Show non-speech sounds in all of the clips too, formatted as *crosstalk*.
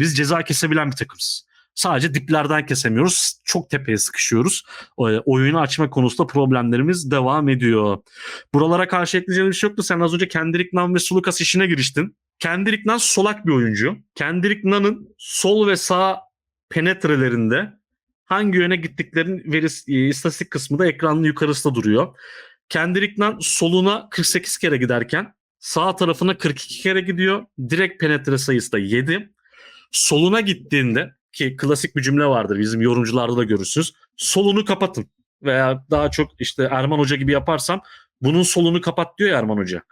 Biz ceza kesebilen bir takımız. Sadece diplerden kesemiyoruz. Çok tepeye sıkışıyoruz. O- Oyunu açma konusunda problemlerimiz devam ediyor. Buralara karşı ekleyeceğim bir şey yoktu. Sen az önce Kendrick Nunn ve Sulukas işine giriştin. Kendrick Nunn solak bir oyuncu. Kendrick Nunn'ın sol ve sağ penetrelerinde hangi yöne gittiklerinin verisi, e, istatistik kısmı da ekranın yukarısında duruyor. Kendrick Nunn soluna 48 kere giderken sağ tarafına 42 kere gidiyor. Direkt penetre sayısı da 7. Soluna gittiğinde ki klasik bir cümle vardır bizim yorumcularda da görürsünüz. Solunu kapatın veya daha çok işte Erman Hoca gibi yaparsam bunun solunu kapat diyor ya Erman Hoca.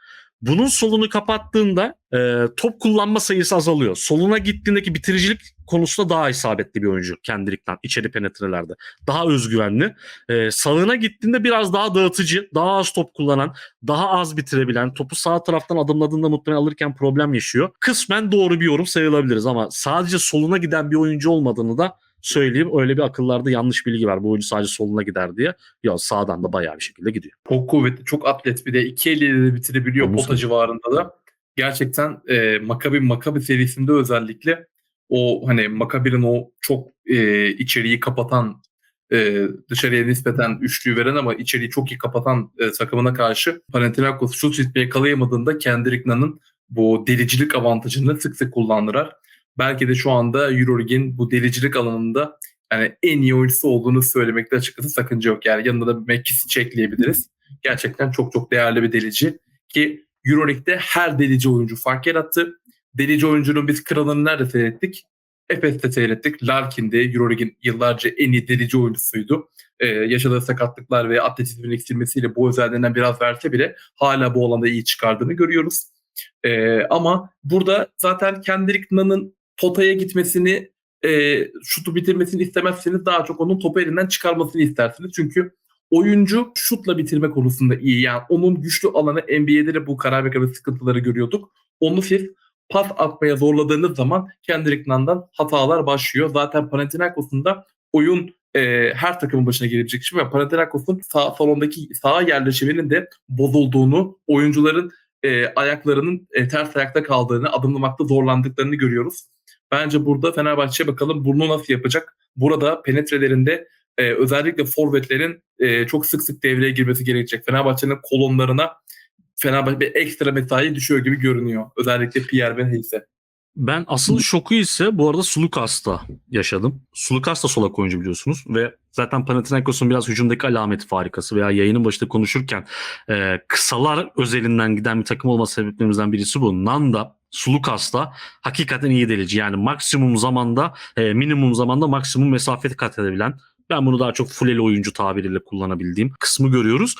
Bunun solunu kapattığında e, top kullanma sayısı azalıyor. Soluna gittiğindeki bitiricilik konusunda daha isabetli bir oyuncu Kendrick'ten içeri penetrelerde. Daha özgüvenli. E, sağına gittiğinde biraz daha dağıtıcı, daha az top kullanan, daha az bitirebilen, topu sağ taraftan adımladığında muhtemelen alırken problem yaşıyor. Kısmen doğru bir yorum sayılabiliriz ama sadece soluna giden bir oyuncu olmadığını da söyleyeyim. Öyle bir akıllarda yanlış bilgi var. Bu oyuncu sadece soluna gider diye. Ya sağdan da bayağı bir şekilde gidiyor. Çok kuvvetli, çok atlet bir de iki eliyle de bitirebiliyor Omuz pota civarında da. Gerçekten e, Makabi Makabi serisinde özellikle o hani Makabi'nin o çok e, içeriği kapatan e, dışarıya nispeten üçlüyü veren ama içeriği çok iyi kapatan e, takımına karşı Panathinaikos şut ritmi yakalayamadığında Kendrick Nunn'ın bu delicilik avantajını sık sık kullandılar. Belki de şu anda Euroleague'in bu delicilik alanında yani en iyi oyuncusu olduğunu söylemekte açıkçası sakınca yok. Yani yanında da Mekis'i ekleyebiliriz. Gerçekten çok çok değerli bir delici ki Euroleague'de her delici oyuncu fark yarattı. Delici oyuncunun biz kralını nerede seyrettik? Efes'te seyrettik. Larkin'de Euroleague'in yıllarca en iyi delici oyuncusuydu. Ee, yaşadığı sakatlıklar ve atletizmin eksilmesiyle bu özelliğinden biraz verse bile hala bu alanda iyi çıkardığını görüyoruz. Ee, ama burada zaten Kendrick Nunn'ın potaya gitmesini e, şutu bitirmesini istemezseniz daha çok onun topu elinden çıkarmasını istersiniz. Çünkü oyuncu şutla bitirme konusunda iyi. Yani onun güçlü alanı NBA'de de bu karar ve sıkıntıları görüyorduk. Onu siz pas atmaya zorladığınız zaman Kendrick Nunn'dan hatalar başlıyor. Zaten Panathinaikos'un da oyun e, her takımın başına gelebilecek şey ve Panathinaikos'un sağ salondaki sağa yerleşiminin de bozulduğunu, oyuncuların e, ayaklarının e, ters ayakta kaldığını, adımlamakta zorlandıklarını görüyoruz. Bence burada Fenerbahçe bakalım bunu nasıl yapacak? Burada penetrelerinde e, özellikle forvetlerin e, çok sık sık devreye girmesi gerekecek. Fenerbahçe'nin kolonlarına Fenerbahçe bir ekstra mesai düşüyor gibi görünüyor. Özellikle Pierre ve Heysel. Ben asıl şoku ise bu arada Sulukas'ta yaşadım. Sulukas da solak oyuncu biliyorsunuz ve zaten Panathinaikos'un biraz hücumdaki alameti farikası veya yayının başında konuşurken e, kısalar özelinden giden bir takım olma sebeplerimizden birisi bu. Nanda Sulukas da hakikaten iyi delici. Yani maksimum zamanda e, minimum zamanda maksimum mesafe kat edebilen ben bunu daha çok fuleli oyuncu tabiriyle kullanabildiğim kısmı görüyoruz.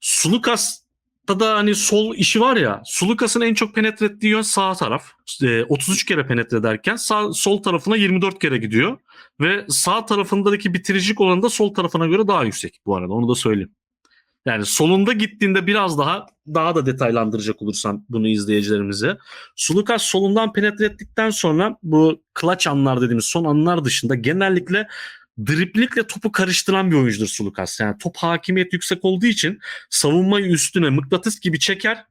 Sulukas da hani sol işi var ya Sulukas'ın en çok penetre ettiği yön sağ taraf. E, 33 kere penetre ederken sağ, sol tarafına 24 kere gidiyor. Ve sağ tarafındaki bitiricilik oranı da sol tarafına göre daha yüksek bu arada onu da söyleyeyim. Yani solunda gittiğinde biraz daha daha da detaylandıracak olursam bunu izleyicilerimize. Sulukas solundan penetre ettikten sonra bu clutch anlar dediğimiz son anlar dışında genellikle driplikle topu karıştıran bir oyuncudur Sulukas. Yani top hakimiyet yüksek olduğu için savunmayı üstüne mıknatıs gibi çeker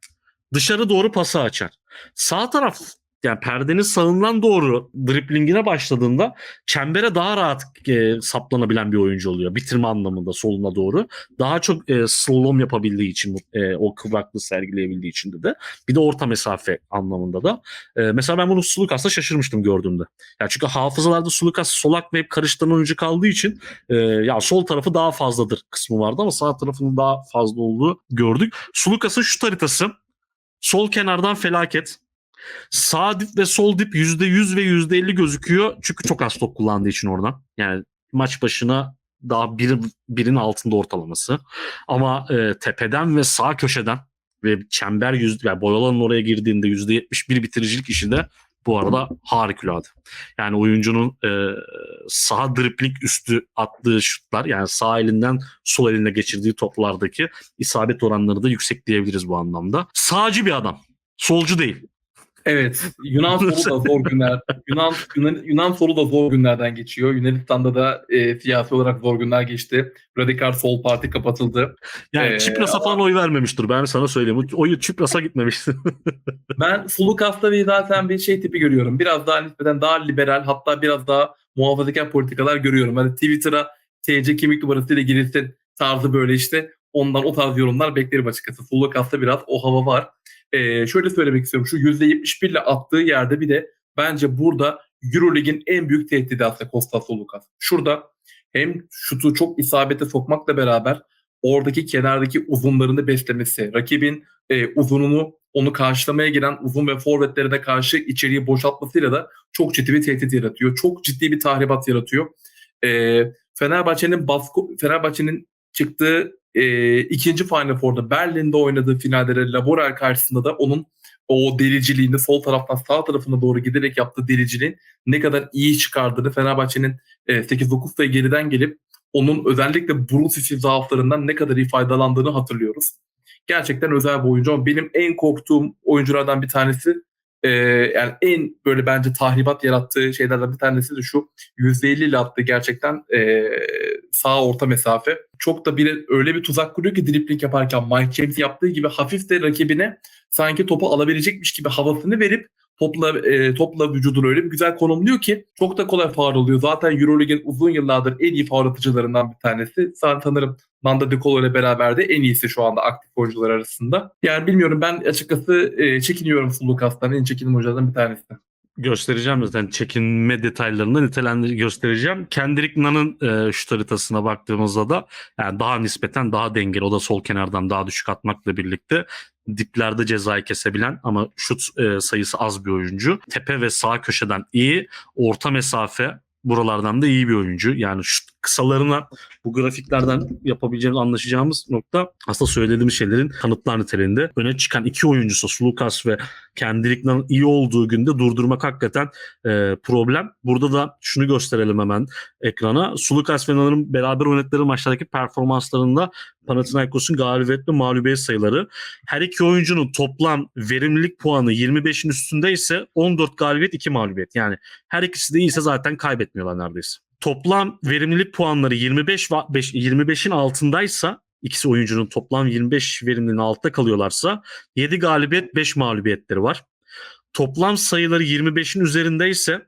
dışarı doğru pası açar. Sağ taraf yani perdenin sağından doğru driplingine başladığında çembere daha rahat e, saplanabilen bir oyuncu oluyor. Bitirme anlamında soluna doğru. Daha çok e, slalom yapabildiği için e, o kıvraklığı sergileyebildiği için de. Bir de orta mesafe anlamında da. E, mesela ben bunu Sulukas'ta şaşırmıştım gördüğümde. Ya çünkü hafızalarda Sulukas solak ve hep karıştıran oyuncu kaldığı için e, ya sol tarafı daha fazladır kısmı vardı ama sağ tarafının daha fazla olduğu gördük. Sulukas'ın şu haritası sol kenardan felaket. Sağ dip ve sol dip %100 ve %50 gözüküyor. Çünkü çok az top kullandığı için oradan. Yani maç başına daha bir, birin altında ortalaması. Ama e, tepeden ve sağ köşeden ve çember yüz, yani boyalanın oraya girdiğinde %71 bitiricilik işi de bu arada harikulade. Yani oyuncunun e, sağ dripling üstü attığı şutlar yani sağ elinden sol eline geçirdiği toplardaki isabet oranları da yüksek diyebiliriz bu anlamda. Sağcı bir adam. Solcu değil. Evet. Yunan *laughs* solu da zor günler. Yunan Yunan, Yunan solu da zor günlerden geçiyor. Yunanistan'da da e, siyasi olarak zor günler geçti. Radikal Sol Parti kapatıldı. Yani Ee, Çipras'a falan oy vermemiştir. Ben sana söyleyeyim. Oyu Çipras'a gitmemiştir. *laughs* Ben Sulukas'ta zaten bir şey tipi görüyorum. Biraz daha nispeten daha liberal hatta biraz daha muhafazakar politikalar görüyorum. Hani Twitter'a TC kimlik numarasıyla girilsin tarzı böyle işte ondan o tarz yorumlar beklerim açıkçası. Sulukas'ta biraz o hava var. Ee, şöyle söylemek istiyorum. Şu %71 ile attığı yerde bir de bence burada Eurolig'in en büyük tehdidi aslında Kostas Sulukas. Şurada hem şutu çok isabete sokmakla beraber oradaki kenardaki uzunlarını beslemesi, rakibin e, uzununu onu karşılamaya giren uzun ve forvetlerine karşı içeriği boşaltmasıyla da çok ciddi bir tehdit yaratıyor. Çok ciddi bir tahribat yaratıyor. E, Fenerbahçe'nin baskı Fenerbahçe'nin çıktığı e, ikinci Final Four'da Berlin'de oynadığı finalde de Laboral karşısında da onun o deliciliğini sol taraftan sağ tarafına doğru giderek yaptığı deliciliğin ne kadar iyi çıkardığını Fenerbahçe'nin e, 8-9 sayı geriden gelip onun özellikle Brunswick zaaflarından ne kadar iyi faydalandığını hatırlıyoruz. Gerçekten özel bir oyuncu ama benim en korktuğum oyunculardan bir tanesi e, yani en böyle bence tahribat yarattığı şeylerden bir tanesi de şu %50 ile attığı gerçekten e, sağ orta mesafe. Çok da bir öyle bir tuzak kuruyor ki dripling yaparken Mike James yaptığı gibi hafif de rakibine sanki topu alabilecekmiş gibi havasını verip topla e, topla vücudunu öyle bir güzel konumluyor ki çok da kolay faul oluyor. Zaten Euroleague'in uzun yıllardır en iyi faul atıcılarından bir tanesi. Sen sanırım Nanda De Colo ile beraber de en iyisi şu anda aktif oyuncular arasında. Yani bilmiyorum ben açıkçası e, çekiniyorum Sulukas'tan. En çekinim oyunculardan bir tanesi. Göstereceğim zaten çekinme detaylarını nitelendir göstereceğim. Kendrick Nunn'ın e, şut haritasına baktığımızda da yani daha nispeten daha dengeli. O da sol kenardan daha düşük atmakla birlikte diplerde cezayı kesebilen ama şut e, sayısı az bir oyuncu. Tepe ve sağ köşeden iyi, orta mesafe buralardan da iyi bir oyuncu. Yani şut kısalarına bu grafiklerden yapabileceğimiz anlaşacağımız nokta aslında söylediğimiz şeylerin kanıtlar niteliğinde. Öne çıkan iki oyuncusu Sulukas ve Kendrick Nunn'ın iyi olduğu günde durdurmak hakikaten e, problem. Burada da şunu gösterelim hemen ekrana. Sulukas ve Nunn'ın beraber oynadıkları maçlardaki performanslarında Panathinaikos'un galibiyet ve mağlubiyet sayıları. Her iki oyuncunun toplam verimlilik puanı 25'in üstünde ise 14 galibiyet 2 mağlubiyet. Yani her ikisi de iyiyse zaten kaybetmiyorlar neredeyse. Toplam verimlilik puanları 25 va- beş- 25'in altındaysa ikisi oyuncunun toplam 25 verimliliğinin altında kalıyorlarsa 7 galibiyet 5 mağlubiyetleri var. Toplam sayıları 25'in üzerindeyse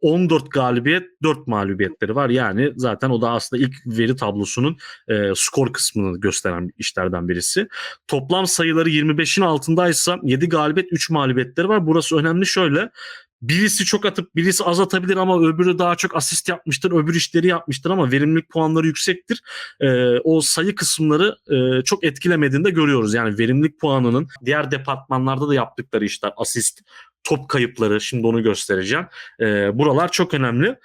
14 galibiyet 4 mağlubiyetleri var. Yani zaten o da aslında ilk veri tablosunun e, skor kısmını gösteren işlerden birisi. Toplam sayıları 25'in altındaysa 7 galibiyet 3 mağlubiyetleri var. Burası önemli şöyle. Birisi çok atıp birisi az atabilir ama öbürü daha çok asist yapmıştır. Öbür işleri yapmıştır ama verimlilik puanları yüksektir. E, o sayı kısımları e, çok etkilemediğini de görüyoruz. Yani verimlilik puanının diğer departmanlarda da yaptıkları işler asist, top kayıpları şimdi onu göstereceğim. E, buralar çok önemli.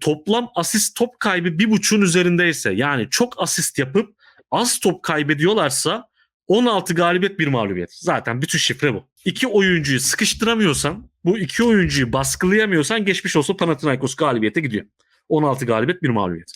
Toplam asist top kaybı bir buçuğun üzerindeyse yani çok asist yapıp az top kaybediyorlarsa 16 galibiyet bir mağlubiyet. Zaten bütün şifre bu. İki oyuncuyu sıkıştıramıyorsan bu iki oyuncuyu baskılayamıyorsan geçmiş olsa Panathinaikos galibiyete gidiyor. 16 galibiyet bir mağlubiyet.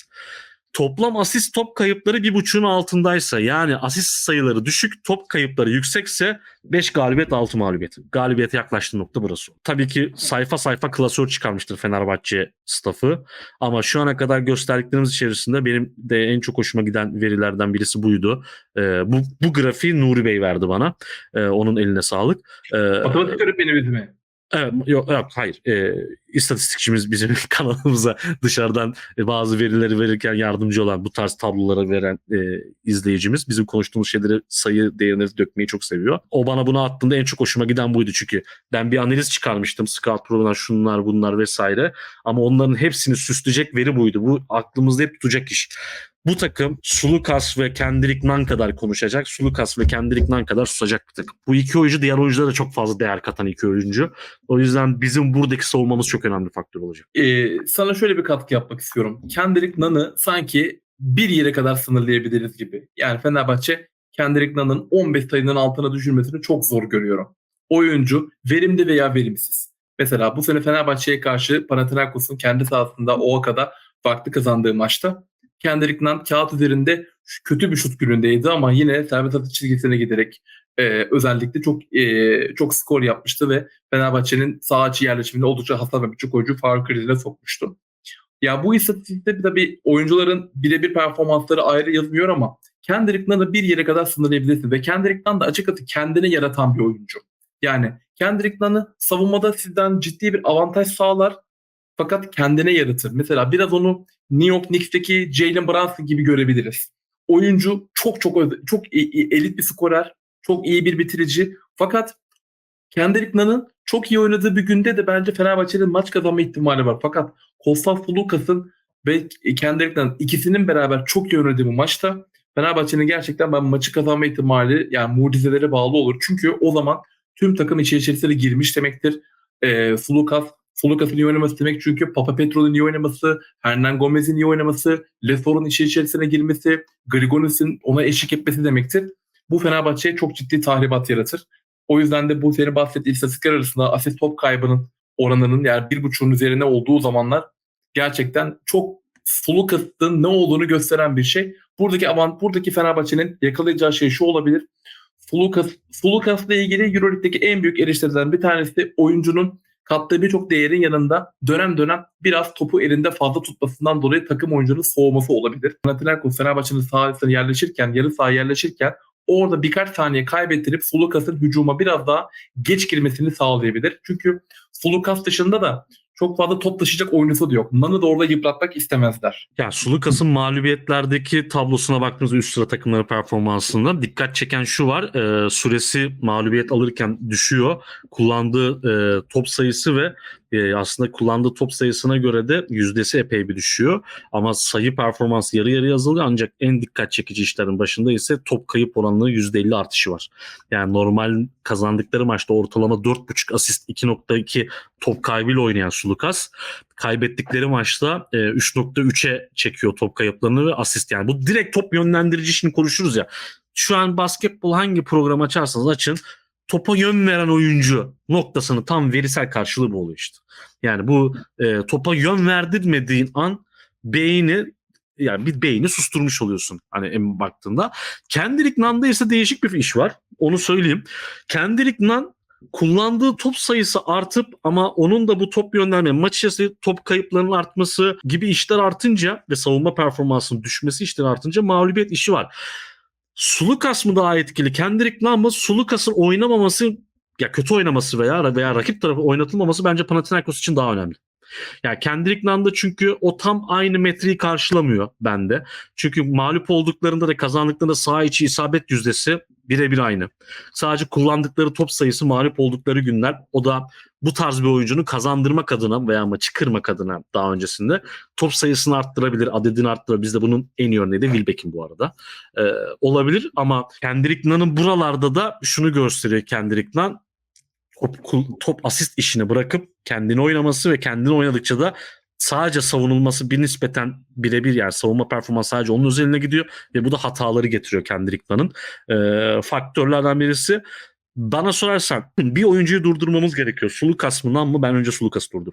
Toplam asist top kayıpları bir buçuğun altındaysa yani asist sayıları düşük top kayıpları yüksekse 5 galibiyet 6 mağlubiyet. Galibiyete yaklaştığı nokta burası. Tabii ki sayfa sayfa klasör çıkarmıştır Fenerbahçe staffı. Ama şu ana kadar gösterdiklerimiz içerisinde benim de en çok hoşuma giden verilerden birisi buydu. Ee, bu, bu grafiği Nuri Bey verdi bana. Ee, onun eline sağlık. Ee, Matematik öğretmenimiz mi? Evet, yok, yok hayır. Ee, istatistikçimiz bizim *laughs* kanalımıza dışarıdan e, bazı verileri verirken yardımcı olan bu tarz tabloları veren e, izleyicimiz bizim konuştuğumuz şeyleri sayı değerine dökmeyi çok seviyor. O bana bunu attığında en çok hoşuma giden buydu çünkü ben bir analiz çıkarmıştım Scout Pro'dan şunlar bunlar vesaire ama onların hepsini süsleyecek veri buydu. Bu aklımızda hep tutacak iş. Bu takım Sulukas ve Kendrick Nunn kadar konuşacak. Sulukas ve Kendrick Nunn kadar susacak bir takım. Bu iki oyuncu diğer oyunculara da çok fazla değer katan iki oyuncu. O yüzden bizim buradaki savunmamız çok önemli faktör olacak. Ee, sana şöyle bir katkı yapmak istiyorum. Kendrick Nunn'ı sanki bir yere kadar sınırlayabiliriz gibi. Yani Fenerbahçe Kendrick Nunn'ın 15 sayının altına düşürmesini çok zor görüyorum. Oyuncu verimli veya verimsiz. Mesela bu sene Fenerbahçe'ye karşı Panathinaikos'un kendi sahasında o kadar farklı kazandığı maçta Kendrick Nunn kağıt üzerinde kötü bir şut günündeydi ama yine serbest atış çizgisine giderek e, özellikle çok e, çok skor yapmıştı ve Fenerbahçe'nin sağ açı yerleşiminde oldukça hasar ve birçok oyuncu faul krizine sokmuştu. Ya bu istatistikte bir bir oyuncuların birebir performansları ayrı yazmıyor ama Kendrick Nunn'ı bir yere kadar sınırlayabilirsiniz ve Kendrick Nunn da açıkçası kendini yaratan bir oyuncu. Yani Kendrick Nunn'ı savunmada sizden ciddi bir avantaj sağlar fakat kendine yaratır. Mesela biraz onu New York Knicks'teki Jalen Brunson gibi görebiliriz. Oyuncu çok çok çok elit bir skorer, çok iyi bir bitirici. Fakat Kendrick Nunn'ın çok iyi oynadığı bir günde de bence Fenerbahçe'nin maç kazanma ihtimali var. Fakat Kostas Fulukas'ın ve Kendrick Nunn ikisinin beraber çok iyi oynadığı bu maçta Fenerbahçe'nin gerçekten ben maçı kazanma ihtimali yani mucizelere bağlı olur. Çünkü o zaman tüm takım içerisine girmiş demektir. E, Fulukas, Fulukas'ın iyi oynaması demek çünkü Papa Petro'nun iyi oynaması, Hernan Gomez'in iyi oynaması, Lesor'un içi içerisine girmesi, Grigonis'in ona eşlik etmesi demektir. Bu Fenerbahçe'ye çok ciddi tahribat yaratır. O yüzden de bu senin bahsettiğin istatistikler arasında asist top kaybının oranının yani bir buçuğun üzerine olduğu zamanlar gerçekten çok Fulukas'ın ne olduğunu gösteren bir şey. Buradaki avant, buradaki Fenerbahçe'nin yakalayacağı şey şu olabilir. Fulukas, Fulukas'la ilgili Euroleague'deki en büyük eleştirilerden bir tanesi oyuncunun kattığı birçok değerin yanında dönem dönem biraz topu elinde fazla tutmasından dolayı takım oyuncunun soğuması olabilir. Panathinaikos Fenerbahçe'nin sahasına yerleşirken, yarı sahaya yerleşirken orada birkaç saniye kaybettirip Fulukas'ın hücuma biraz daha geç girmesini sağlayabilir. Çünkü Fulukas dışında da çok fazla top taşıyacak oyuncusu da yok. Nan'ı da orada yıpratmak istemezler. Yani Sulukas'ın mağlubiyetlerdeki tablosuna baktığımızda üst sıra takımları performansında dikkat çeken şu var. E, süresi mağlubiyet alırken düşüyor. Kullandığı e, top sayısı ve e, aslında kullandığı top sayısına göre de yüzdesi epey bir düşüyor. Ama sayı performansı yarı yarıya azalıyor ancak en dikkat çekici işlerin başında ise top kayıp oranının %50 artışı var. Yani normal kazandıkları maçta ortalama 4.5 asist 2.2 top kaybıyla oynayan Sulukas kaybettikleri maçta e, 3.3'e çekiyor top kayıplarını ve asist yani. Bu direkt top yönlendirici işini konuşuruz ya. Şu an basketbol hangi program açarsanız açın topa yön veren oyuncu noktasını tam verisel karşılığı bu oluyor işte. Yani bu e, topa yön verdirmediğin an beyni yani bir beyni susturmuş oluyorsun hani en baktığında. Kendrick Nunn'da ise değişik bir iş var. Onu söyleyeyim. Kendrick Nunn kullandığı top sayısı artıp ama onun da bu top yönlenme, maç içerisinde top kayıplarının artması gibi işler artınca ve savunma performansının düşmesi işler artınca mağlubiyet işi var. Sulukas mı daha etkili? Kendrick Nunn mı? Sulukas'ın oynamaması ya kötü oynaması veya veya rakip tarafı oynatılmaması bence Panathinaikos için daha önemli. Ya Kendrick Nunn'da çünkü o tam aynı metreyi karşılamıyor bende. Çünkü mağlup olduklarında da kazandıklarında saha içi isabet yüzdesi birebir aynı. Sadece kullandıkları top sayısı mağlup oldukları günler o da bu tarz bir oyuncunun kazandırmak adına veya maçı kırmak adına daha öncesinde top sayısını arttırabilir, adedini arttırabilir. Bizde bunun en iyi örneği de Wilbeck'in bu arada. Ee, olabilir ama Kendrick Nunn'ın buralarda da şunu gösteriyor Kendrick Nunn top, top asist işini bırakıp kendini oynaması ve kendini oynadıkça da sadece savunulması bir nispeten birebir yani savunma performansı sadece onun üzerine gidiyor ve bu da hataları getiriyor Kendrick Nunn'ın e, faktörlerden birisi. Bana sorarsan *clears throat* bir oyuncuyu durdurmamız gerekiyor. Sulukas mı Nunn mı? Ben önce Sulukas'ı durdur.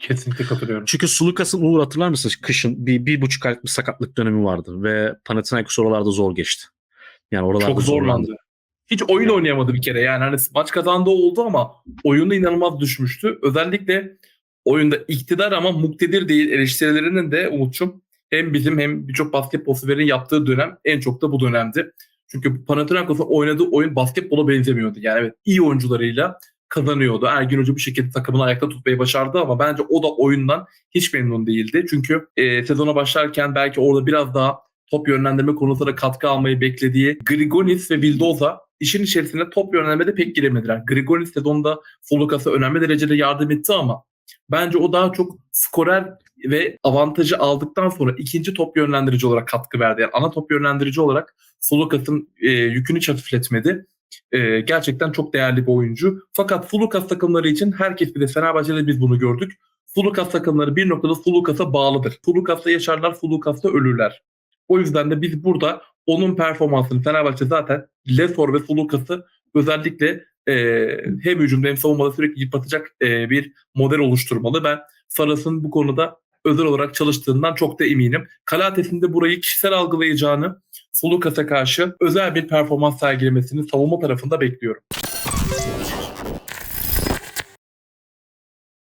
Kesinlikle katılıyorum. Çünkü Sulukas'ın Uğur hatırlar mısınız? Kışın bir, bir buçuk aylık bir sakatlık dönemi vardı ve Panathinaikos oralarda zor geçti. Yani oralarda Çok zorlandı. Hiç oyun oynayamadı bir kere. Yani hani maç kazandığı oldu ama oyunu inanılmaz düşmüştü. Özellikle oyunda iktidar ama muktedir değil eleştirilerinin de Umut'cum hem bizim hem birçok basketbol severin yaptığı dönem en çok da bu dönemdi. Çünkü Panathinaikos'un oynadığı oyun basketbola benzemiyordu. Yani evet iyi oyuncularıyla kazanıyordu. Ergin Hoca bir şekilde takımını ayakta tutmayı başardı ama bence o da oyundan hiç memnun değildi. Çünkü e, sezona başlarken belki orada biraz daha top yönlendirme konusunda katkı almayı beklediği Grigonis ve Vildoza işin içerisinde top yönlendirmede pek giremediler. Grigonis sezonda Fulukas'a önemli derecede yardım etti ama bence o daha çok skorer ve avantajı aldıktan sonra ikinci top yönlendirici olarak katkı verdi. Yani ana top yönlendirici olarak Fulukas'ın e, yükünü hiç. E, gerçekten çok değerli bir oyuncu. Fakat Fulukas takımları için herkes bir de Fenerbahçe'de biz bunu gördük. Fulukas takımları bir noktada Fulukas'a bağlıdır. Fulukas'ta yaşarlar, Fulukas'ta ölürler. O yüzden de biz burada onun performansını Fenerbahçe zaten Lesor ve Fulukas'ı özellikle e, hem hücumda hem savunmada sürekli yıpratacak e, bir model oluşturmalı. Ben Saras'ın bu konuda özel olarak çalıştığından çok da eminim. Kalates'in de burayı kişisel algılayacağını, Sulukas'a karşı özel bir performans sergilemesini savunma tarafında bekliyorum.